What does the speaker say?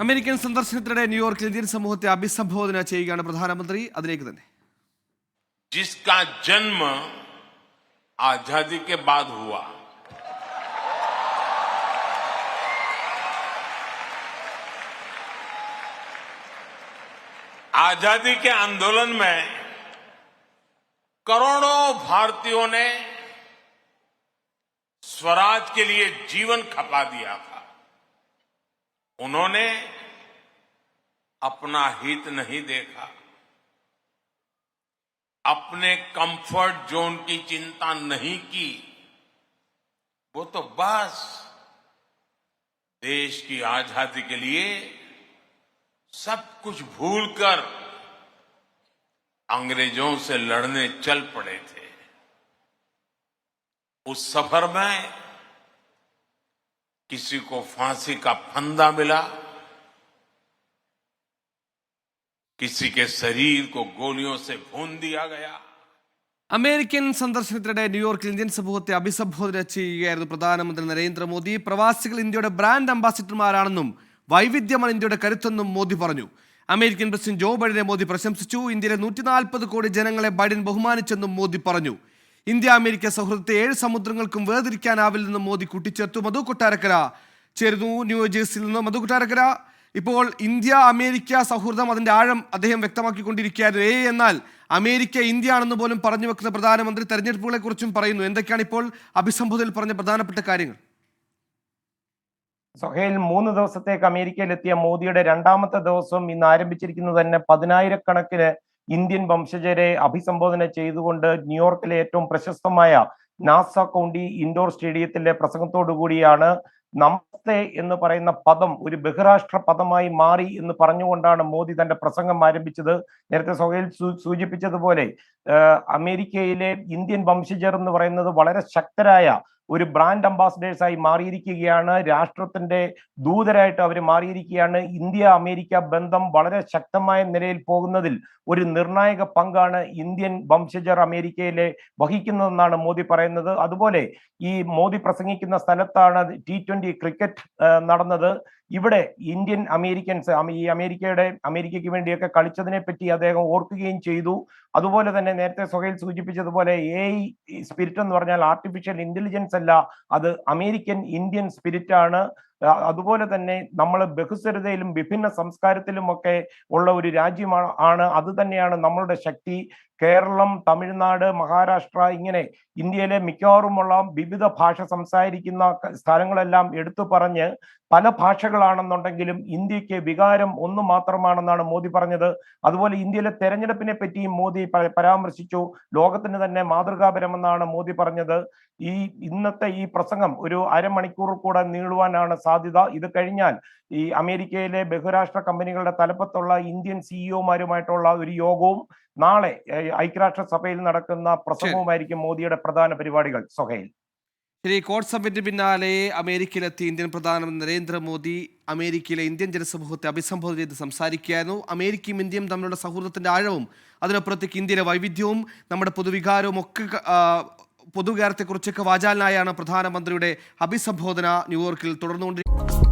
American സന്ദർശനത്തിനിടെ ന്യൂയോർക്കിൽ Indian സമൂഹത്തെ അഭിസംബോധന ചെയ്യുകയാണ് പ്രധാനമന്ത്രി അതിലേക്ക് തന്നെ जिसका जन्म आजादी के बाद हुआ आजादी के आंदोलन में करोड़ों भारतीयों ने स्वराज के लिए जीवन खपा दिया था उन्होंने अपना हित नहीं देखा। अपने कंफर्ट जोन की चिंता नहीं की। वो तो बस देश की आज़ादी के लिए सब कुछ भूलकर अंग्रेज़ों से लड़ने चल पड़े थे। उस सफ़र में किसी को फांसी का फंदा मिला किसी के शरीर को गोलियों से भून दिया गया അമേരിക്കൻ സന്ദർശനത്തിനിടെ ന്യൂയോർക്കിൽ ഇന്ത്യൻ സമൂഹത്തെ അഭിസംബോധന ചെയ്യുകയായിരുന്നു പ്രധാനമന്ത്രി നരേന്ദ്രമോദി പ്രവാസികൾ ഇന്ത്യയുടെ ബ്രാൻഡ് അംബാസിഡർമാരാണെന്നും വൈവിധ്യമാണ് ഇന്ത്യയുടെ കരുത്തെന്നും മോദി പറഞ്ഞു അമേരിക്കൻ പ്രസിഡന്റ് ജോ ബൈഡനെ മോദി പ്രശംസിച്ചു ഇന്ത്യയിലെ നൂറ്റി നാൽപ്പത് കോടി ജനങ്ങളെ ബൈഡൻ ബഹുമാനിച്ചെന്നും മോദി പറഞ്ഞു ഇന്ത്യ അമേരിക്ക സൗഹൃദത്തെ ഏഴ് സമുദ്രങ്ങൾക്കും വേർതിരിക്കാനാവില്ലെന്നും മോദി കൂട്ടിച്ചേർത്തു മധു കൊട്ടാരക്കര. ചേരുന്നു ന്യൂജേഴ്സിയിൽ നിന്ന് മധു കൊട്ടാരക്കര. ഇപ്പോൾ ഇന്ത്യ അമേരിക്ക സൗഹൃദം അതിന്റെ ആഴം അദ്ദേഹം വ്യക്തമാക്കിക്കൊണ്ടിരിക്കുകയായിരുന്നു. ഏ എന്നാൽ അമേരിക്ക ഇന്ത്യ ആണെന്ന് പോലും പറഞ്ഞു വെക്കുന്ന പ്രധാനമന്ത്രി തെരഞ്ഞെടുപ്പുകളെ കുറിച്ചും പറയുന്നു. എന്തൊക്കെയാണ് ഇപ്പോൾ അഭിസംബോധനയിൽ പറഞ്ഞ പ്രധാനപ്പെട്ട കാര്യങ്ങൾ? സൊഹേൽ മൂന്ന് ദിവസത്തേക്ക് അമേരിക്കയിലെത്തിയ മോദിയുടെ രണ്ടാമത്തെ ദിവസം ഇന്ന് ആരംഭിച്ചിരിക്കുന്നത് തന്നെ പതിനായിരക്കണക്കിന് ഇന്ത്യൻ വംശജരെ അഭിസംബോധന ചെയ്തുകൊണ്ട് ന്യൂയോർക്കിലെ ഏറ്റവും പ്രശസ്തമായ നാസ കൗണ്ടി ഇൻഡോർ സ്റ്റേഡിയത്തിലെ പ്രസംഗത്തോടു കൂടിയാണ് നമസ്തേ എന്ന് പറയുന്ന പദം ഒരു ബഹുരാഷ്ട്ര പദമായി മാറി എന്ന് പറഞ്ഞുകൊണ്ടാണ് മോദി തന്റെ പ്രസംഗം ആരംഭിച്ചത്. നേരത്തെ സൊഹേൽ സൂചിപ്പിച്ചതുപോലെ അമേരിക്കയിലെ ഇന്ത്യൻ വംശജർ എന്ന് പറയുന്നത് വളരെ ശക്തരായ ഒരു ബ്രാൻഡ് അംബാസഡേഴ്സ് ആയി മാറിയിരിക്കുകയാണ്. രാഷ്ട്രത്തിന്റെ ദൂതരായിട്ട് അവർ മാറിയിരിക്കുകയാണ്. ഇന്ത്യ അമേരിക്ക ബന്ധം വളരെ ശക്തമായ നിലയിൽ പോകുന്നതിൽ ഒരു നിർണായക പങ്കാണ് ഇന്ത്യൻ വംശജർ അമേരിക്കയിലെ വഹിക്കുന്നതെന്നാണ് മോദി പറയുന്നത്. അതുപോലെ ഈ മോദി പ്രസംഗിക്കുന്ന സ്ഥലത്താണ് ടി ട്വന്റി ക്രിക്കറ്റ് നടന്നത്. ഇവിടെ ഇന്ത്യൻ അമേരിക്കൻസ് അമ- ഈ അമേരിക്കയുടെ അമേരിക്കയ്ക്ക് വേണ്ടിയൊക്കെ കളിച്ചതിനെ പറ്റി അദ്ദേഹം ഓർക്കുകയും ചെയ്തു. അതുപോലെ തന്നെ നേരത്തെ സൊഹൈൽ സൂചിപ്പിച്ചതുപോലെ എ സ്പിരിറ്റ് എന്ന് പറഞ്ഞാൽ ആർട്ടിഫിഷ്യൽ ഇന്റലിജൻസ് അല്ല അത് അമേരിക്കൻ ഇന്ത്യൻ സ്പിരിറ്റ് ആണ്. അതുപോലെ തന്നെ നമ്മൾ ബഹുസ്വരതയിലും വിഭിന്ന സംസ്കാരത്തിലും ഒക്കെ ഉള്ള ഒരു രാജ്യമാണ് ആണ്. അത് തന്നെയാണ് നമ്മളുടെ ശക്തി. കേരളം തമിഴ്നാട് മഹാരാഷ്ട്ര ഇങ്ങനെ ഇന്ത്യയിലെ മിക്കവാറുമുള്ള വിവിധ ഭാഷ സംസാരിക്കുന്ന സ്ഥലങ്ങളെല്ലാം എടുത്തു പറഞ്ഞ് പല ഭാഷകളാണെന്നുണ്ടെങ്കിലും ഇന്ത്യയ്ക്ക് വികാരം ഒന്നു മാത്രമാണെന്നാണ് മോദി പറഞ്ഞത്. അതുപോലെ ഇന്ത്യയിലെ തെരഞ്ഞെടുപ്പിനെ പറ്റിയും മോദി പരാമർശിച്ചു. ലോകത്തിന് തന്നെ മാതൃകാപരമെന്നാണ് മോദി പറഞ്ഞത്. ഈ ഇന്നത്തെ ഈ പ്രസംഗം ഒരു അരമണിക്കൂർ കൂടെ നീളുവാനാണ് സാധ്യത. ഇത് കഴിഞ്ഞാൽ ഈ അമേരിക്കയിലെ ബഹുരാഷ്ട്ര കമ്പനികളുടെ തലപ്പത്തുള്ള ഇന്ത്യൻ സിഇഒമാരുമായിട്ടുള്ള ഒരു യോഗവും നാളെ ഐക്യരാഷ്ട്രസഭയിൽ ഐക്യരാഷ്ട്ര സഭയിൽ നടക്കുന്ന പ്രസംഗവുമായിരിക്കും മോദിയുടെ പ്രധാന പരിപാടികൾ. സൊഹൈൽ. ശരി കോഡ് സമ്മിറ്റിന് പിന്നാലെ അമേരിക്കയിലെത്തി ഇന്ത്യൻ പ്രധാനമന്ത്രി നരേന്ദ്രമോദി അമേരിക്കയിലെ ഇന്ത്യൻ ജനസമൂഹത്തെ അഭിസംബോധന ചെയ്ത് സംസാരിക്കുകയായിരുന്നു. അമേരിക്കയും ഇന്ത്യയും തമ്മിലുള്ള സൗഹൃദത്തിന്റെ ആഴവും അതിനപ്പുറത്തേക്ക് ഇന്ത്യയിലെ വൈവിധ്യവും നമ്മുടെ പൊതുവികാരവും ഒക്കെ ആ, പൊതുവികാരത്തെക്കുറിച്ചൊക്കെ വാചാലനായാണ് പ്രധാനമന്ത്രിയുടെ അഭിസംബോധന ന്യൂയോർക്കിൽ തുടർന്നുകൊണ്ടിരിക്കുന്നത്.